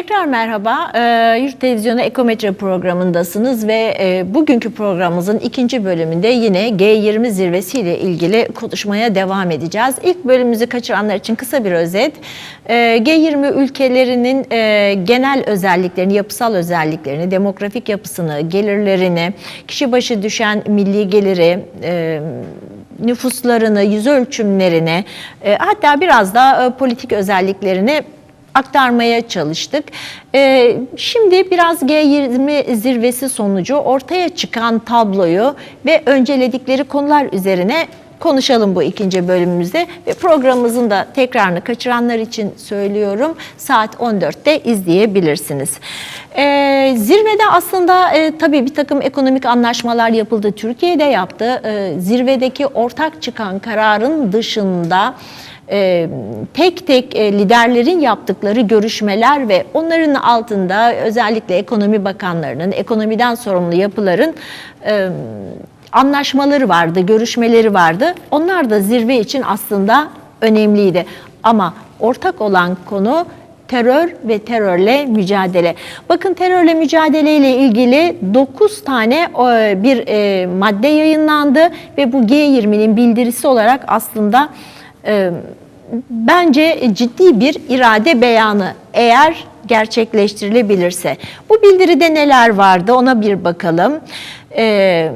Tekrar merhaba. Ee, Yurt Televizyonu Ekometre programındasınız ve e, bugünkü programımızın ikinci bölümünde yine G20 zirvesi ile ilgili konuşmaya devam edeceğiz. İlk bölümümüzü kaçıranlar için kısa bir özet. Ee, G20 ülkelerinin e, genel özelliklerini, yapısal özelliklerini, demografik yapısını, gelirlerini, kişi başı düşen milli geliri, e, nüfuslarını, yüz ölçümlerini, e, hatta biraz da e, politik özelliklerini aktarmaya çalıştık. Ee, şimdi biraz G20 zirvesi sonucu ortaya çıkan tabloyu ve önceledikleri konular üzerine konuşalım bu ikinci bölümümüzde ve programımızın da tekrarını kaçıranlar için söylüyorum saat 14'te izleyebilirsiniz. Ee, zirvede aslında e, tabii bir takım ekonomik anlaşmalar yapıldı. Türkiye'de yaptı. Ee, zirvedeki ortak çıkan kararın dışında e, tek tek e, liderlerin yaptıkları görüşmeler ve onların altında özellikle ekonomi bakanlarının, ekonomiden sorumlu yapıların e, anlaşmaları vardı, görüşmeleri vardı. Onlar da zirve için aslında önemliydi. Ama ortak olan konu terör ve terörle mücadele. Bakın terörle mücadele ile ilgili 9 tane e, bir e, madde yayınlandı ve bu G20'nin bildirisi olarak aslında e, bence ciddi bir irade beyanı eğer gerçekleştirilebilirse. Bu bildiride neler vardı ona bir bakalım. Ee,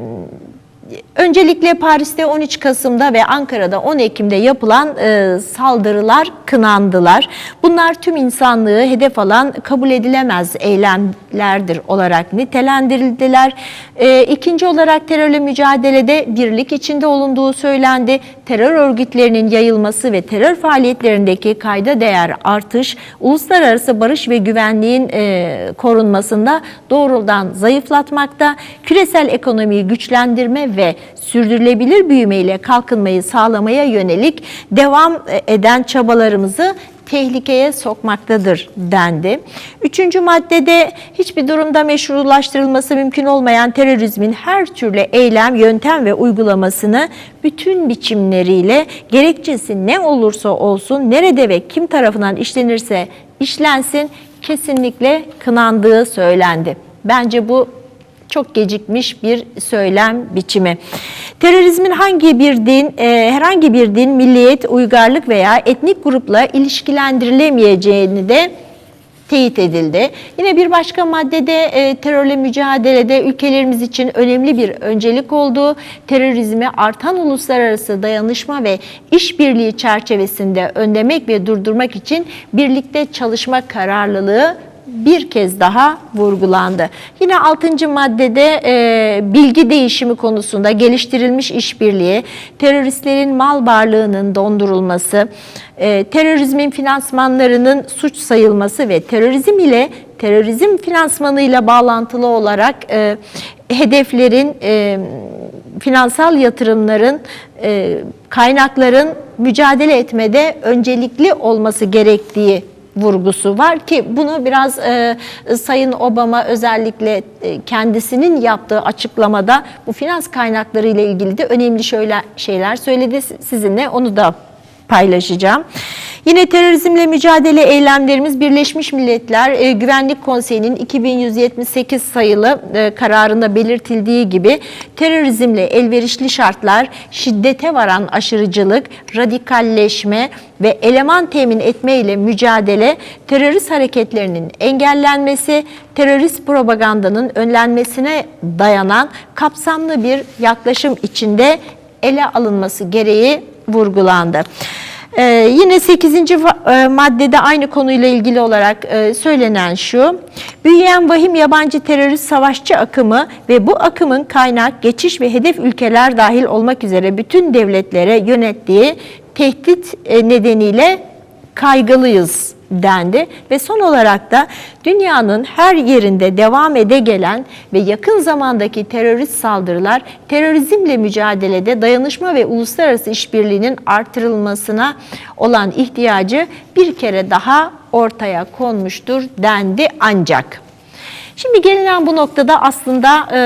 Öncelikle Paris'te 13 Kasım'da ve Ankara'da 10 Ekim'de yapılan e, saldırılar kınandılar. Bunlar tüm insanlığı hedef alan kabul edilemez eylemlerdir olarak nitelendirildiler. E, ikinci olarak terörle mücadelede birlik içinde olunduğu söylendi. Terör örgütlerinin yayılması ve terör faaliyetlerindeki kayda değer artış, uluslararası barış ve güvenliğin e, korunmasında doğrudan zayıflatmakta, küresel ekonomiyi güçlendirme ve sürdürülebilir büyümeyle kalkınmayı sağlamaya yönelik devam eden çabalarımızı tehlikeye sokmaktadır dendi. Üçüncü maddede hiçbir durumda meşrulaştırılması mümkün olmayan terörizmin her türlü eylem, yöntem ve uygulamasını bütün biçimleriyle gerekçesi ne olursa olsun, nerede ve kim tarafından işlenirse işlensin kesinlikle kınandığı söylendi. Bence bu çok gecikmiş bir söylem biçimi. Terörizmin hangi bir din, e, herhangi bir din, milliyet, uygarlık veya etnik grupla ilişkilendirilemeyeceğini de teyit edildi. Yine bir başka maddede e, terörle mücadelede ülkelerimiz için önemli bir öncelik olduğu, terörizmi artan uluslararası dayanışma ve işbirliği çerçevesinde önlemek ve durdurmak için birlikte çalışma kararlılığı bir kez daha vurgulandı. Yine 6. maddede e, bilgi değişimi konusunda geliştirilmiş işbirliği, teröristlerin mal varlığının dondurulması, e, terörizmin finansmanlarının suç sayılması ve terörizm ile terörizm finansmanıyla bağlantılı olarak e, hedeflerin e, finansal yatırımların e, kaynakların mücadele etmede öncelikli olması gerektiği vurgusu var ki bunu biraz e, Sayın Obama özellikle e, kendisinin yaptığı açıklamada bu finans kaynakları ile ilgili de önemli şöyle şeyler söyledi sizinle onu da paylaşacağım. Yine terörizmle mücadele eylemlerimiz Birleşmiş Milletler e, Güvenlik Konseyi'nin 2178 sayılı e, kararında belirtildiği gibi terörizmle elverişli şartlar, şiddete varan aşırıcılık, radikalleşme ve eleman temin etme ile mücadele, terörist hareketlerinin engellenmesi, terörist propagandanın önlenmesine dayanan kapsamlı bir yaklaşım içinde ele alınması gereği vurgulandı. Ee, yine 8. E, maddede aynı konuyla ilgili olarak e, söylenen şu, büyüyen vahim yabancı terörist savaşçı akımı ve bu akımın kaynak, geçiş ve hedef ülkeler dahil olmak üzere bütün devletlere yönettiği tehdit e, nedeniyle kaygılıyız dendi ve son olarak da dünyanın her yerinde devam ede gelen ve yakın zamandaki terörist saldırılar terörizmle mücadelede dayanışma ve uluslararası işbirliğinin artırılmasına olan ihtiyacı bir kere daha ortaya konmuştur dendi ancak. Şimdi gelinen bu noktada aslında e,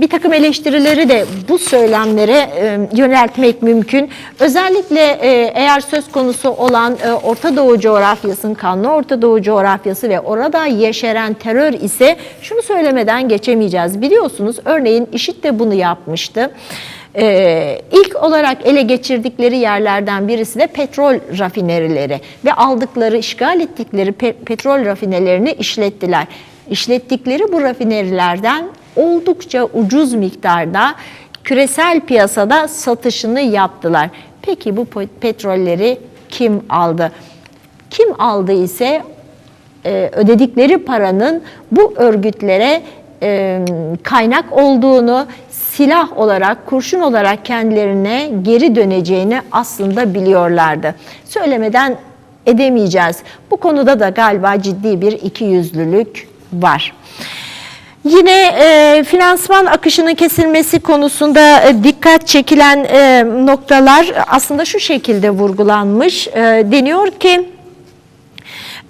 bir takım eleştirileri de bu söylemlere e, yöneltmek mümkün. Özellikle e, eğer söz konusu olan e, Orta Doğu coğrafyasının, kanlı Orta Doğu coğrafyası ve orada yeşeren terör ise şunu söylemeden geçemeyeceğiz. Biliyorsunuz örneğin IŞİD de bunu yapmıştı. Ee, ilk olarak ele geçirdikleri yerlerden birisi de petrol rafinerileri ve aldıkları, işgal ettikleri pe- petrol rafinerilerini işlettiler. İşlettikleri bu rafinerilerden oldukça ucuz miktarda küresel piyasada satışını yaptılar. Peki bu pe- petrolleri kim aldı? Kim aldı ise e, ödedikleri paranın bu örgütlere e, kaynak olduğunu, silah olarak, kurşun olarak kendilerine geri döneceğini aslında biliyorlardı. Söylemeden edemeyeceğiz. Bu konuda da galiba ciddi bir ikiyüzlülük var. Yine e, finansman akışının kesilmesi konusunda e, dikkat çekilen e, noktalar aslında şu şekilde vurgulanmış. E, deniyor ki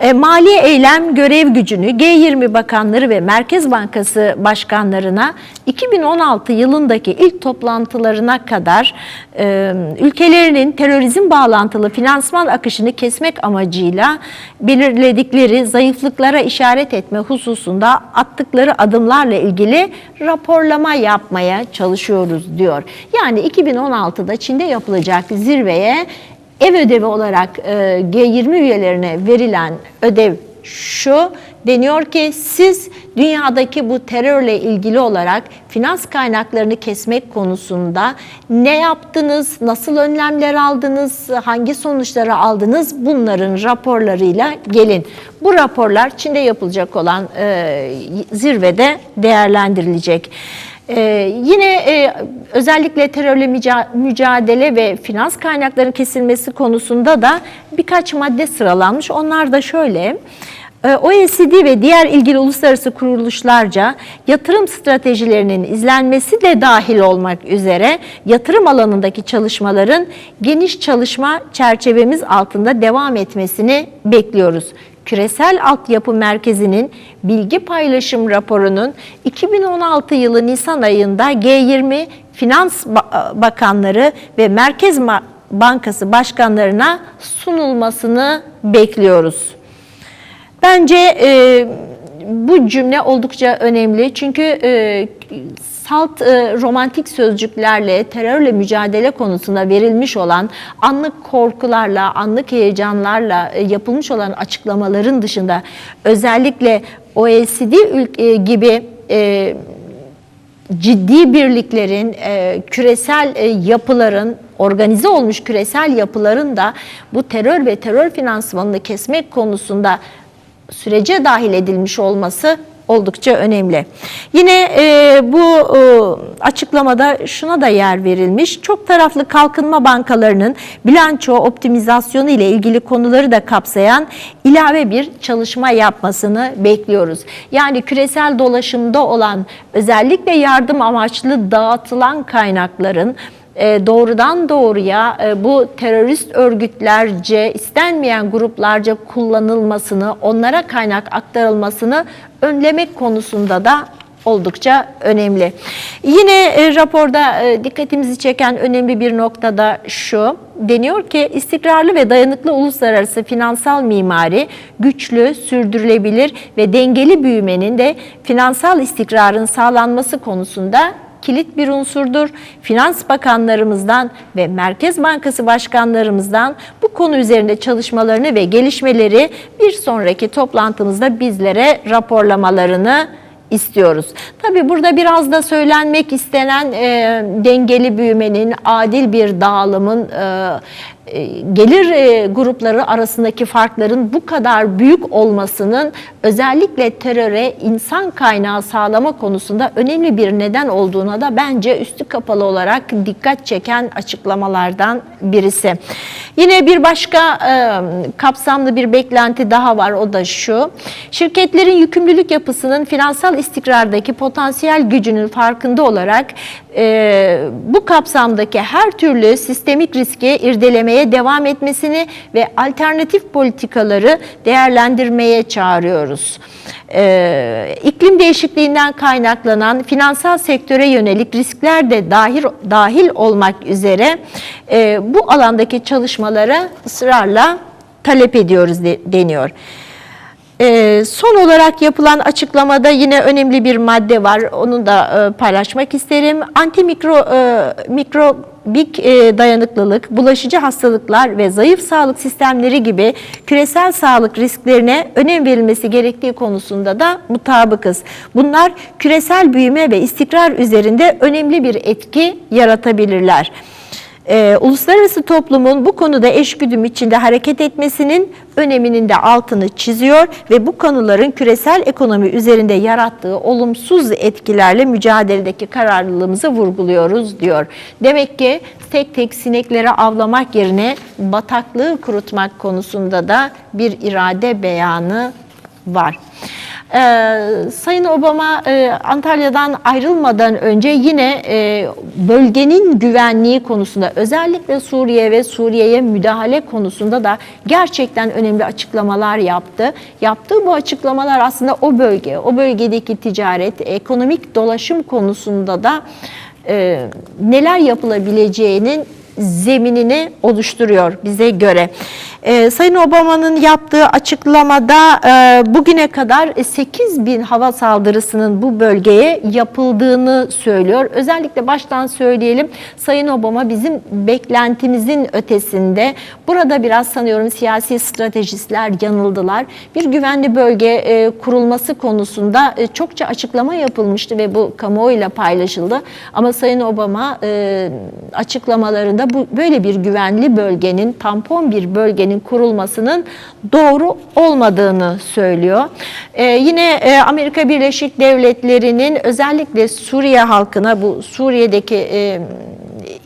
e, Mali eylem görev gücünü G20 bakanları ve Merkez Bankası başkanlarına 2016 yılındaki ilk toplantılarına kadar e, ülkelerinin terörizm bağlantılı finansman akışını kesmek amacıyla belirledikleri zayıflıklara işaret etme hususunda attıkları adımlarla ilgili raporlama yapmaya çalışıyoruz diyor. Yani 2016'da Çin'de yapılacak zirveye ev ödevi olarak e, G20 üyelerine verilen ödev şu deniyor ki siz dünyadaki bu terörle ilgili olarak finans kaynaklarını kesmek konusunda ne yaptınız, nasıl önlemler aldınız, hangi sonuçları aldınız bunların raporlarıyla gelin. Bu raporlar Çin'de yapılacak olan e, zirvede değerlendirilecek. Ee, yine e, özellikle terörle müca- mücadele ve finans kaynaklarının kesilmesi konusunda da birkaç madde sıralanmış. Onlar da şöyle. Ee, OECD ve diğer ilgili uluslararası kuruluşlarca yatırım stratejilerinin izlenmesi de dahil olmak üzere yatırım alanındaki çalışmaların geniş çalışma çerçevemiz altında devam etmesini bekliyoruz. Küresel Altyapı Merkezi'nin bilgi paylaşım raporunun 2016 yılı Nisan ayında G20 Finans Ba- Bakanları ve Merkez Bankası başkanlarına sunulmasını bekliyoruz. Bence e, bu cümle oldukça önemli çünkü e, salt e, romantik sözcüklerle terörle mücadele konusunda verilmiş olan anlık korkularla, anlık heyecanlarla e, yapılmış olan açıklamaların dışında özellikle OECD ülke gibi e, ciddi birliklerin, e, küresel e, yapıların, organize olmuş küresel yapıların da bu terör ve terör finansmanını kesmek konusunda sürece dahil edilmiş olması oldukça önemli. Yine e, bu e, açıklamada şuna da yer verilmiş. Çok taraflı kalkınma bankalarının bilanço optimizasyonu ile ilgili konuları da kapsayan ilave bir çalışma yapmasını bekliyoruz. Yani küresel dolaşımda olan özellikle yardım amaçlı dağıtılan kaynakların e, doğrudan doğruya e, bu terörist örgütlerce, istenmeyen gruplarca kullanılmasını, onlara kaynak aktarılmasını önlemek konusunda da oldukça önemli. Yine e, raporda dikkatimizi çeken önemli bir nokta da şu. Deniyor ki istikrarlı ve dayanıklı uluslararası finansal mimari güçlü, sürdürülebilir ve dengeli büyümenin de finansal istikrarın sağlanması konusunda kilit bir unsurdur. Finans bakanlarımızdan ve Merkez Bankası başkanlarımızdan bu konu üzerinde çalışmalarını ve gelişmeleri bir sonraki toplantımızda bizlere raporlamalarını istiyoruz. Tabii burada biraz da söylenmek istenen e, dengeli büyümenin, adil bir dağılımın, e, gelir e, grupları arasındaki farkların bu kadar büyük olmasının özellikle teröre insan kaynağı sağlama konusunda önemli bir neden olduğuna da bence üstü kapalı olarak dikkat çeken açıklamalardan birisi. Yine bir başka e, kapsamlı bir beklenti daha var o da şu. Şirketlerin yükümlülük yapısının finansal istikrardaki potansiyel gücünün farkında olarak e, bu kapsamdaki her türlü sistemik riski irdelemeye devam etmesini ve alternatif politikaları değerlendirmeye çağırıyoruz. E, iklim değişikliğinden kaynaklanan finansal sektöre yönelik riskler de dahil, dahil olmak üzere e, bu alandaki çalışmalara ısrarla talep ediyoruz de, deniyor. Ee, son olarak yapılan açıklamada yine önemli bir madde var. Onu da e, paylaşmak isterim. Antimikro e, mikrobik e, dayanıklılık, bulaşıcı hastalıklar ve zayıf sağlık sistemleri gibi küresel sağlık risklerine önem verilmesi gerektiği konusunda da mutabıkız. Bunlar küresel büyüme ve istikrar üzerinde önemli bir etki yaratabilirler. Ee, uluslararası toplumun bu konuda eşgüdüm içinde hareket etmesinin öneminin de altını çiziyor ve bu konuların küresel ekonomi üzerinde yarattığı olumsuz etkilerle mücadeledeki kararlılığımızı vurguluyoruz diyor. Demek ki tek tek sinekleri avlamak yerine bataklığı kurutmak konusunda da bir irade beyanı var. Ee, Sayın Obama e, Antalya'dan ayrılmadan önce yine e, bölgenin güvenliği konusunda özellikle Suriye ve Suriye'ye müdahale konusunda da gerçekten önemli açıklamalar yaptı. Yaptığı bu açıklamalar aslında o bölge, o bölgedeki ticaret, ekonomik dolaşım konusunda da e, neler yapılabileceğinin zeminini oluşturuyor bize göre. Ee, Sayın Obama'nın yaptığı açıklamada e, bugüne kadar 8 bin hava saldırısının bu bölgeye yapıldığını söylüyor. Özellikle baştan söyleyelim Sayın Obama bizim beklentimizin ötesinde. Burada biraz sanıyorum siyasi stratejistler yanıldılar. Bir güvenli bölge e, kurulması konusunda e, çokça açıklama yapılmıştı ve bu kamuoyuyla paylaşıldı. Ama Sayın Obama e, açıklamalarında bu böyle bir güvenli bölgenin tampon bir bölgenin kurulmasının doğru olmadığını söylüyor. Ee, yine e, Amerika Birleşik Devletleri'nin özellikle Suriye halkına bu Suriye'deki e,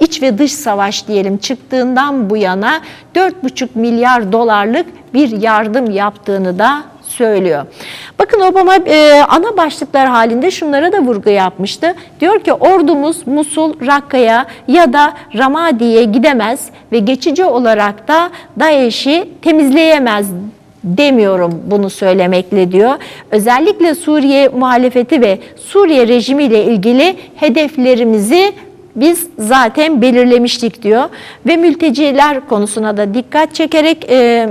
iç ve dış savaş diyelim çıktığından bu yana 4,5 milyar dolarlık bir yardım yaptığını da söylüyor. Bakın Obama e, ana başlıklar halinde şunlara da vurgu yapmıştı. Diyor ki ordumuz Musul, Rakka'ya ya da Ramadi'ye gidemez ve geçici olarak da DAEŞ'i temizleyemez demiyorum bunu söylemekle diyor. Özellikle Suriye muhalefeti ve Suriye rejimiyle ilgili hedeflerimizi biz zaten belirlemiştik diyor ve mülteciler konusuna da dikkat çekerek e,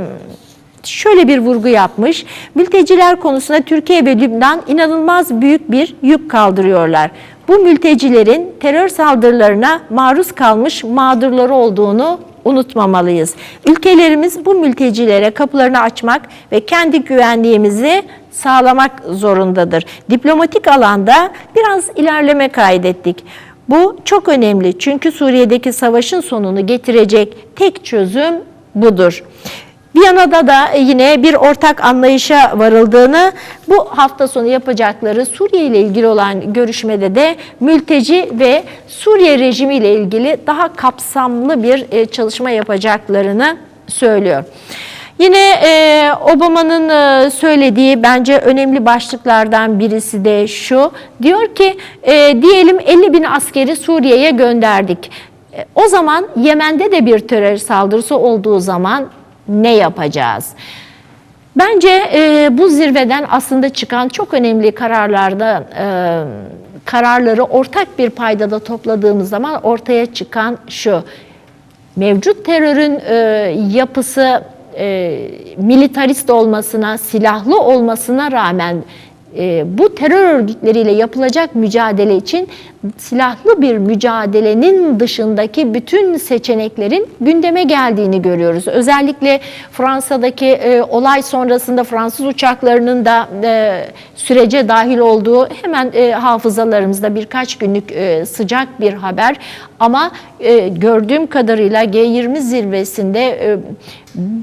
şöyle bir vurgu yapmış. Mülteciler konusunda Türkiye ve Lübnan inanılmaz büyük bir yük kaldırıyorlar. Bu mültecilerin terör saldırılarına maruz kalmış mağdurları olduğunu unutmamalıyız. Ülkelerimiz bu mültecilere kapılarını açmak ve kendi güvenliğimizi sağlamak zorundadır. Diplomatik alanda biraz ilerleme kaydettik. Bu çok önemli çünkü Suriye'deki savaşın sonunu getirecek tek çözüm budur. Viyana'da da yine bir ortak anlayışa varıldığını, bu hafta sonu yapacakları Suriye ile ilgili olan görüşmede de mülteci ve Suriye rejimi ile ilgili daha kapsamlı bir e, çalışma yapacaklarını söylüyor. Yine e, Obama'nın e, söylediği bence önemli başlıklardan birisi de şu. Diyor ki e, diyelim 50 bin askeri Suriye'ye gönderdik. E, o zaman Yemen'de de bir terör saldırısı olduğu zaman ne yapacağız? Bence e, bu zirveden aslında çıkan çok önemli kararlarda e, kararları ortak bir paydada topladığımız zaman ortaya çıkan şu. Mevcut terörün e, yapısı e, militarist olmasına, silahlı olmasına rağmen e, bu terör örgütleriyle yapılacak mücadele için silahlı bir mücadelenin dışındaki bütün seçeneklerin gündeme geldiğini görüyoruz. Özellikle Fransa'daki e, olay sonrasında Fransız uçaklarının da e, sürece dahil olduğu hemen e, hafızalarımızda birkaç günlük e, sıcak bir haber. Ama e, gördüğüm kadarıyla G20 zirvesinde e,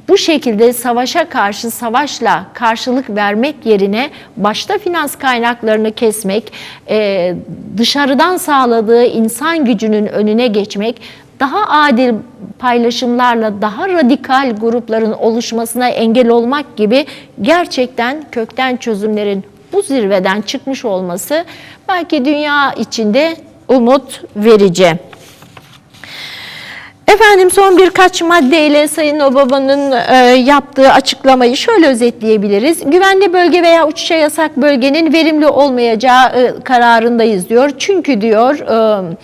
bu şekilde savaşa karşı savaşla karşılık vermek yerine başta finans kaynaklarını kesmek, e, dışarıdan sağladığı insan gücünün önüne geçmek, daha adil paylaşımlarla daha radikal grupların oluşmasına engel olmak gibi gerçekten kökten çözümlerin bu zirveden çıkmış olması belki dünya içinde umut verici. Efendim son birkaç maddeyle Sayın Obama'nın e, yaptığı açıklamayı şöyle özetleyebiliriz. Güvenli bölge veya uçuşa yasak bölgenin verimli olmayacağı e, kararındayız diyor. Çünkü diyor e,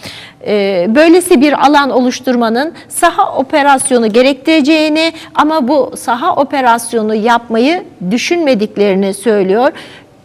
e, böylesi bir alan oluşturmanın saha operasyonu gerektireceğini ama bu saha operasyonu yapmayı düşünmediklerini söylüyor.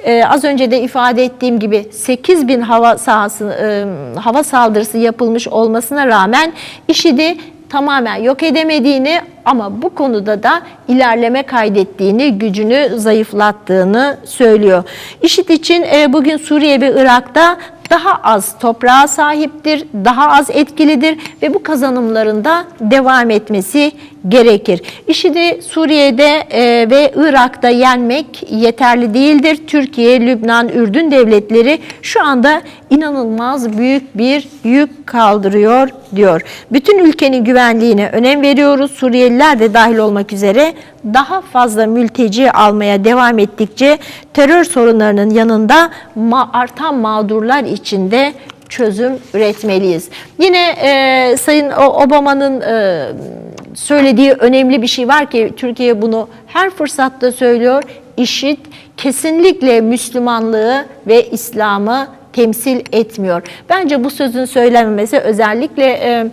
Ee, az önce de ifade ettiğim gibi 8 bin hava sahası e, hava saldırısı yapılmış olmasına rağmen IŞİD'i tamamen yok edemediğini ama bu konuda da ilerleme kaydettiğini, gücünü zayıflattığını söylüyor. IŞİD için e, bugün Suriye ve Irak'ta daha az toprağa sahiptir, daha az etkilidir ve bu kazanımlarında devam etmesi gerekir. IŞİD'i Suriye'de e, ve Irak'ta yenmek yeterli değildir. Türkiye, Lübnan, Ürdün devletleri şu anda inanılmaz büyük bir yük kaldırıyor diyor. Bütün ülkenin güvenliğine önem veriyoruz. Suriyeliler de dahil olmak üzere daha fazla mülteci almaya devam ettikçe terör sorunlarının yanında artan mağdurlar içinde çözüm üretmeliyiz. Yine e, Sayın Obama'nın e, söylediği önemli bir şey var ki Türkiye bunu her fırsatta söylüyor. İşit kesinlikle Müslümanlığı ve İslam'ı temsil etmiyor. Bence bu sözün söylenmemesi özellikle e,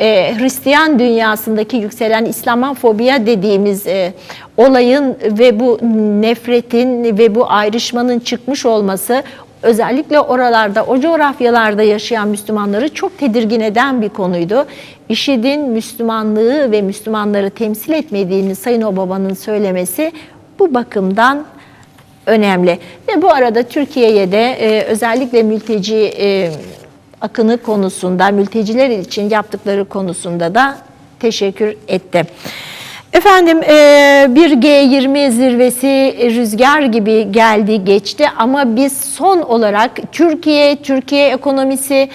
e, Hristiyan dünyasındaki yükselen İslamofobiya dediğimiz e, olayın ve bu nefretin ve bu ayrışmanın çıkmış olması özellikle oralarda, o coğrafyalarda yaşayan Müslümanları çok tedirgin eden bir konuydu. IŞİD'in Müslümanlığı ve Müslümanları temsil etmediğini Sayın Obama'nın söylemesi bu bakımdan önemli. Ve bu arada Türkiye'ye de e, özellikle mülteci e, akını konusunda, mülteciler için yaptıkları konusunda da teşekkür etti. Efendim e, bir G20 zirvesi rüzgar gibi geldi geçti ama biz son olarak Türkiye, Türkiye ekonomisi,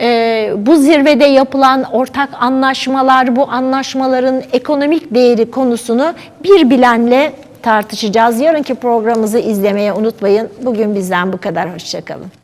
e, bu zirvede yapılan ortak anlaşmalar, bu anlaşmaların ekonomik değeri konusunu bir bilenle tartışacağız. Yarınki programımızı izlemeyi unutmayın. Bugün bizden bu kadar. Hoşçakalın.